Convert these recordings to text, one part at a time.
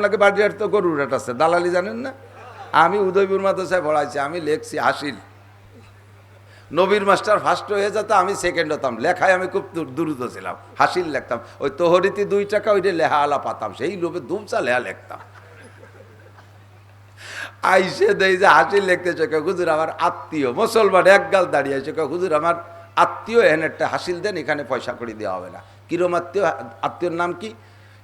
আপনাকে বাড়ির তো হাট আছে, দালালি জানেন না? আমি উদয়পুর মাদ্রাসায় পড়াইছি, আমি লেখছি হাসিল নবীর মাস্টার ফার্স্ট হয়ে যেত, আমি সেকেন্ড হতাম। লেখায় আমি খুব দ্রুত ছিলাম, হাসিল লিখতাম। ওই তোহরিতি দুই টাকা, ওইটা লেহা আলা পাতাম, সেই লোভে দুমচা লেহা লিখতাম। আইসে দেই যে হাসিল লিখতে চোখে হুজুর, আমার আত্মীয়, মুসলমান, এক গাল দাঁড়িয়ে চোখে হুজুর, আমার আত্মীয় এখানে একটা হাসিল দেন, এখানে পয়সা করে দেওয়া হবে না। কিরম আত্মীয় আত্মীয়র নাম কি?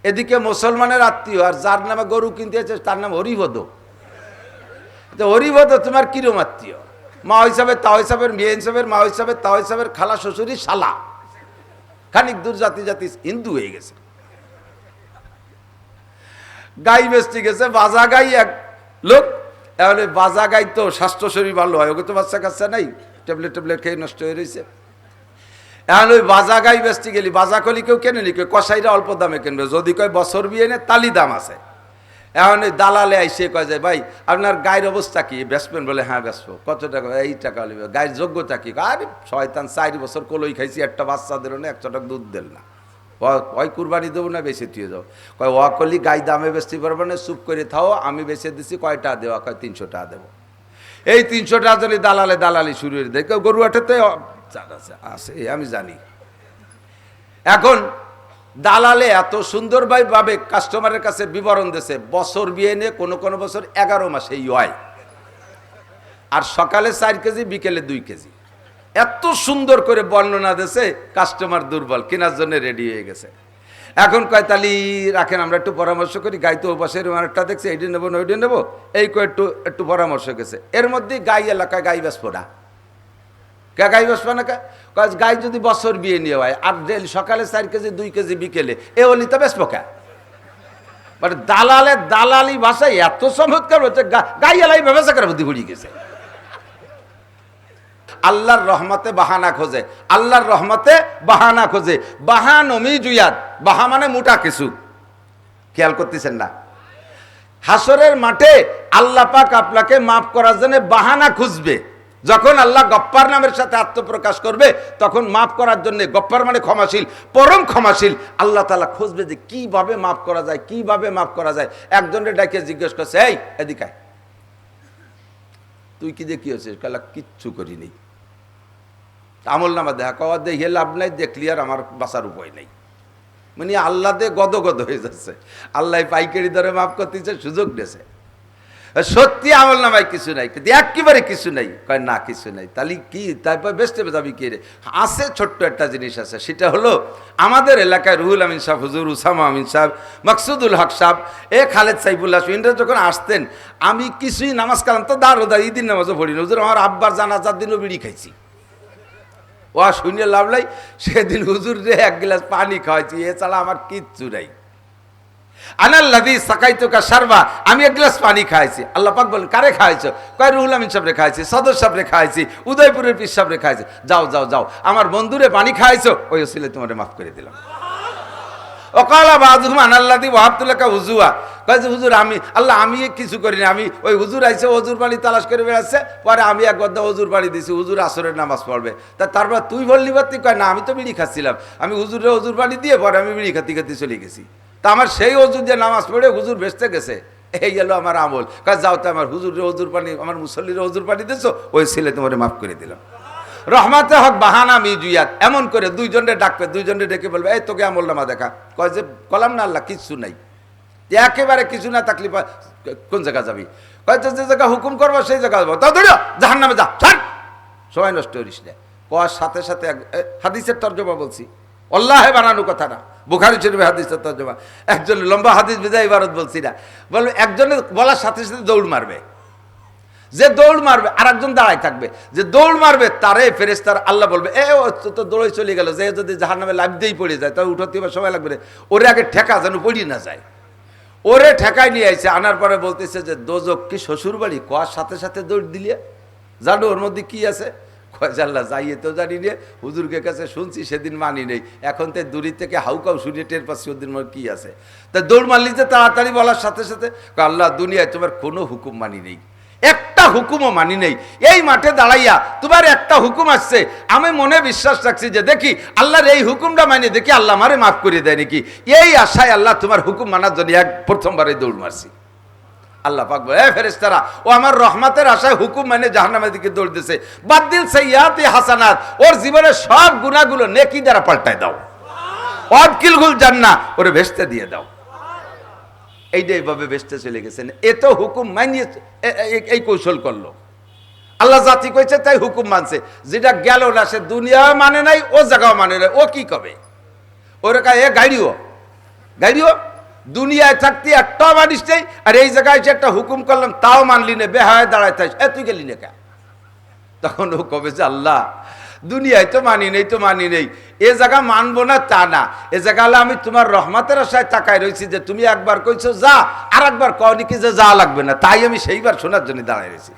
এদিকে মুসলমানের আত্মীয়, আর যার নামে গরু কিনতে আছে তার নাম হরিভদ তো হরিভদ তোমার কিরম আত্মীয়? মা হিসাবে, তা হিসাবের, মেয়ে হিসাবের, মা হিসাবে, তা হিসাবের, খালা শ্বশুরি শালা। খানিক দূর জাতি জাতি হিন্দু হয়ে গেছে। গাই বেচতে গেছে, বাজা গাই এক লোক। তাহলে বাজা গাই তো স্বাস্থ্য শরীর ভালো হয়, ওকে তো বাচ্চা কাচ্চা নাই। ট্যাবলেট ট্যাবলেট খেয়ে নষ্ট হয়ে রয়েছে এখন ওই বাজা গাই বেচতে গেলি, বাজা কলি কেউ কেনে নি? কেউ কষাইরা অল্প দামে কিনবে, যদি কয় বছর বিয়ে নে তালি দাম আছে। এখন ওই দালালে আইসে কয় যায় ভাই, আপনার গায়ের অবস্থা কি? বেচবেন বলে হ্যাঁ বেচবো। কত টাকা? এই টাকা লিবে গায়ের যোগ্যতা কি? আরে, শয়তান, চার বছর কলই খাইছি, একটা বাচ্চাদের না একশো টাকা দুধ দিল না। ওই কুরবানি দেবো না বেশি তুই যাও। কয়, ও কলি গাই দামে বেচতে পারবে না, চুপ করে থাও, আমি বেছে দিছি কয়টা দেওয়া কয়, তিনশো টাকা দেবো। এই তিনশো টাকা যদি দালালে দালালি শুরু করে দেয় গরু হাটেতে আছে আছে আমি জানি। এখন, দালালে এত সুন্দরভাবে কাস্টমারের কাছে বিবরণ দিয়েছে, বছর বিয়ে নিয়ে কোনো কোনো বছর এগারো মাসেই হয়। আর সকালে চার কেজি, বিকেলে দুই কেজি। এত সুন্দর করে বর্ণনা দিয়েছে কাস্টমার দুর্বল, কেনার জন্য রেডি হয়ে গেছে। এখন কয়, তালি, রাখেন, আমরা একটু পরামর্শ করি গাই তো ওপাশের একটা দেখছি, এইটা নেব না ওইটা নেব। এই কয়, একটু একটু পরামর্শ গেছে। এর মধ্যে গাই এলাকায় গাই বেসবো না কে গাই বসবে না কে? গাই যদি বছর বিয়ে নিয়ে হয় আর ডেলি সকালে চার কেজি, দুই কেজি বিকেলে, এ অলি তো বেসবো কে? মানে দালালে দালালি ভাষায় এত চমৎকার হচ্ছে গাই এলাই ব্যবসা করে বুদ্ধি পড়িয়ে গেছে। আল্লাহর রহমতে বাহানা খোঁজে, আল্লাহর রহমতে বাহানা খোঁজে। বাহানমি জুয়াদ, বাহা মানে মোটা কিছু। খেয়াল করতেছেন না? হাসরের মাঠে আল্লাহ পাক আপনাকে মাফ করার জন্য বাহানা খুঁজবে। যখন আল্লাহ গপ্পার নামের সাথে আত্মপ্রকাশ করবে, তখন মাফ করার জন্য, গপ্পার মানে ক্ষমাশীল, পরম ক্ষমাশীল, আল্লাহ তালা খুঁজবে যে কীভাবে মাফ করা যায়, কীভাবে মাফ করা যায়। একজনের ডাকে জিজ্ঞেস করছে, এই, এদিকে তুই কি কি হয়েছিস? কালা কিচ্ছু করিনি। আমল নামা দেখা কওয়া দেখে লাভ নাই, দেখলি আর আমার বাঁচার উপায় নেই। মানে আল্লাহ দিয়ে গদ গদ হয়ে যাচ্ছে। আল্লাহ পাইকারি দরে মাফ করতেছে, সুযোগ দিয়েছে। সত্যি আমল নামায় কিছু নাই। কিন্তু একেবারে কিছু নাই। কয়, না, কিছু নাই। তাহলে কি, তারপর বেসতে যাবি কি রে? আছে ছোট্ট একটা জিনিস আছে। সেটা হলো আমাদের এলাকায় রুহুল আমিন সাহেব, হুজুর উসামা আমিন সাহেব, মকসুদুল হক সাহেব, এ খালেদ সাইফুল্লাহ ইন্দ্র যখন আসতেন, আমি কিছুই নামাজ কালাম তো দাঁড়ো দাঁড় ঈদিন নামাজও পড়ি না। হুজুর, আমার আব্বার জানা জানাজার দিনও বিড়ি খাইছি। ও শুনে লাভ নাই। সেদিন হুজুর রে এক গ্লাস পানি খাওয়াইছি। এছাড়া আমার কিচ্ছু নাই। আমি এক গ্লাস পানি খাইছি। বলেন, কারে খাইছো? কয়, রুহুল আমিন খাইছি, সদর খাইছি, উদয়পুরের খাইছি। যাও যাও যাও, আমার বন্ধুরে পানি খাইছো? ওই ওসিলে মাফ করে দিলাম। অকালা আনাল্লাদি হুজুয়া। কয় যে, হুজুর, আমি, আল্লাহ, আমি কিছু করিনি আমি ওই হুজুর আইছে, হুজুর পানি তালাশ করে বেড়াচ্ছে পরে আমি এক গদ্দা হুজুর পানি দিছি, হুজুর আসরের নামাজ পড়বে। তা তারপর তুই বললি বা তুই কয়, না, আমি তো বিড়ি খাচ্ছিলাম। আমি হুজুরে হুজুর পানি দিয়ে পরে আমি বিড়ি খাতি খাতি চলে গেছি। তা আমার সেই হুজুর দিয়ে নামাজ পড়ে হুজুর বেসতে গেছে। এই গেল আমার আমল। কাজ যাও তো আমার হুজুরে হুজুর পানি, আমার মুসল্লির হুজুর পানি দিছো? ওই ছেলে তোমার মাফ করে দিলাম। রহমাতে হক বাহানা মিজুয়াত এমন করে দুইজনে ডাকবে দুইজনে ডেকে বলবে, এই তোকে আমল নামা দেখা। কয় যে, কলাম না আল্লাহ, কিচ্ছু নাই। একেবারে কিছু না থাকলে কোন জায়গা যাবি? কয় তো যে জায়গা হুকুম করব, সেই জায়গা যাব। তা ধরো জাহান নামে যা, ছাড়। সময় নষ্ট করিস না। কয়ার সাথে সাথে হাদিসের তর্জমা বলছি। অল্লাহে বানানো কথা না বুখারি শরীফে হাদিসের তর্জমা। একজন লম্বা হাদিস বিদায় ইবারত বলছি না। বলবে একজনের বলার সাথে সাথে দৌড় মারবে। যে দৌড় মারবে আর একজন দাঁড়ায় থাকবে। যে দৌড় মারবে, তারে ফেরেস্তার আল্লাহ বলবে, এ, ও তো- দৌড়ে চলে গেল। যে যদি জাহার নামে লাভ দিয়েই পড়ে যায়, তাহলে উঠতে হবে, সময় লাগবে। ওরে আগে ঠেকা যেন পড়িয়ে না যায়। ওরে ঠেকায় নিয়ে আইছে, আনার পরে বলতেছে যে, দোজক কি শ্বশুর বাড়ি কোয়ার সাথে সাথে দৌড় দিলে জানো ওর মধ্যে কি আছে? কয়, জাল্লা, যাইয়ে তো জানি নে হুজুরকে কাছে শুনছি, সেদিন মানি নেই। এখন তো দূরি থেকে হাউকাউ শুনে টের পাচ্ছি ওদের মধ্যে কি আছে? তা দৌড় মারলি যে তাড়াতাড়ি বলার সাথে সাথে আল্লাহ, দুনিয়ায় তোমার কোনো হুকুম মানি নেই। একটা হুকুমও মানি নেই। এই মাঠে দাঁড়াইয়া তোমার একটা হুকুম আসছে। আমি মনে বিশ্বাস রাখছি যে দেখি, আল্লাহর এই হুকুমটা মানি, দেখি আল্লাহ আমারে মাফ করে দেয় নাকি? এই আশায় আল্লাহ তোমার হুকুম মানার জন্য এক প্রথমবারে দৌড় মারছি। আল্লাহ পাক বলে, এ ফেরেশতারা, ও আমার রহমতের আশায় হুকুম মানে জাহান্নামের দিকে দৌড় দিছে। বাদ দিল সাইয়াতি হাসানাত, ওর জীবনের সব গুণাগুলো নেকি দ্বারা পাল্টায় দাও। অবকিলগুল জান্না ওরে ভেস্তে দিয়ে দাও। এইটা এইভাবে ভেস্তে চলে গেছেন, এ তো হুকুম মানিয়ে এই কৌশল করল। আল্লাহ জাতি কইছে, তাই হুকুম মানছে। যেটা গেল না, সে দুনিয়া মানে নাই, ও জায়গাও মানে নাই, ও কি কবে? ওরে এ গাড়িও গাড়িও দুনিয়ায় থাকতে একটা মানিস নেই, আর এই জায়গায় যে একটা হুকুম করলাম, তাও মানলি না বেহায় দাঁড়ায় থাইস এ তুই গেলি না কে তখন ও কবে যে আল্লাহ, দুনিয়ায় তো মানি নেই, তো মানি নেই, এ জায়গা মানবো না তা না, এ জায়গা হলে আমি তোমার রহমতের আশায় তাকায় রয়েছি যে তুমি একবার কইছো যা আর একবার কওনি যে যা লাগবে না, তাই আমি সেইবার শোনার জন্য দাঁড়ায় রয়েছি।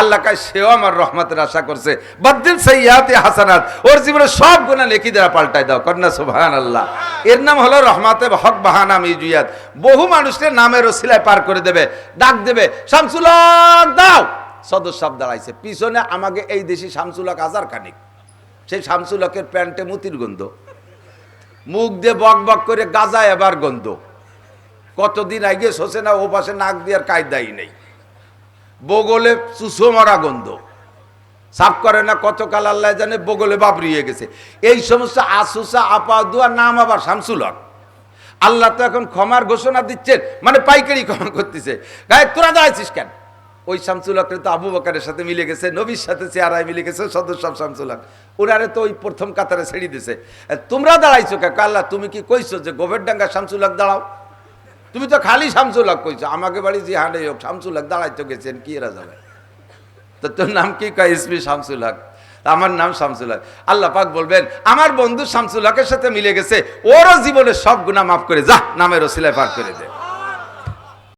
আল্লাহ কায়, সেও আমার রহমতের আশা করছে। বদ্দিন সৈয়াতে হাসানাত, ওর জীবনে সব গুণা লেখি দেওয়া পাল্টাই দাও কন্যা সুবহান আল্লাহ এর নাম হলো রহমাতে হক বাহানা মিজুয়াত। বহু মানুষের নামের ওসিলায় পার করে দেবে, ডাক দেবে শামসুল দাও। সদর সাহেব দাঁড়াইছে। পিছনে আমাকে এই দেশি শামসুলক হাজার খানিক। সেই শামসুলকের প্যান্টে মুতির গন্ধ। মুখ দিয়ে বক বক করে গাজা এবার গন্ধ। কতদিন আগে শোষে না, ও পাশে নাক দেওয়ার কায়দাই নেই। বগলে চুষো মরা গন্ধ। সাফ করে না কতকাল আল্লাহ জানে বগলে বাবরিয়ে গেছে। এই সমস্ত আসুসা আপা দুয়া নাম আবার শামসুল হক আল্লাহ তো এখন ক্ষমার ঘোষণা দিচ্ছেন মানে পাইকারি ক্ষমা করতেছে। গায়ে তোরা দাঁড়াইছিস কেন? ওই শামসুল তো আবু বকারের সাথে মিলে গেছে, নবীর সাথে চেহারায় মিলে গেছে, সদস্য শামসুল হক ওনারে তো ওই প্রথম কাতারে ছেড়ে দিছে। তোমরা দাঁড়াইছো কে আল্লাহ, তুমি কি কইছো যে গোবের ডাঙ্গা শামসুল হক দাঁড়াও? তুমি তো খালি শামসুল হক কইছো, আমাকে বাড়ি যে হাঁটে হোক শামসুল হক দাঁড়াইতে গেছেন, কি এরা যাবে? তো তোর নাম কি কয়? শামসুল হক আমার নাম শামসুল হক আল্লাহ পাক বলবেন, আমার বন্ধু শামসুল হকের সাথে মিলে গেছে, ওরও জীবনের সব গুণা মাফ করে যা, নামের ওসিলায় পার করে দে।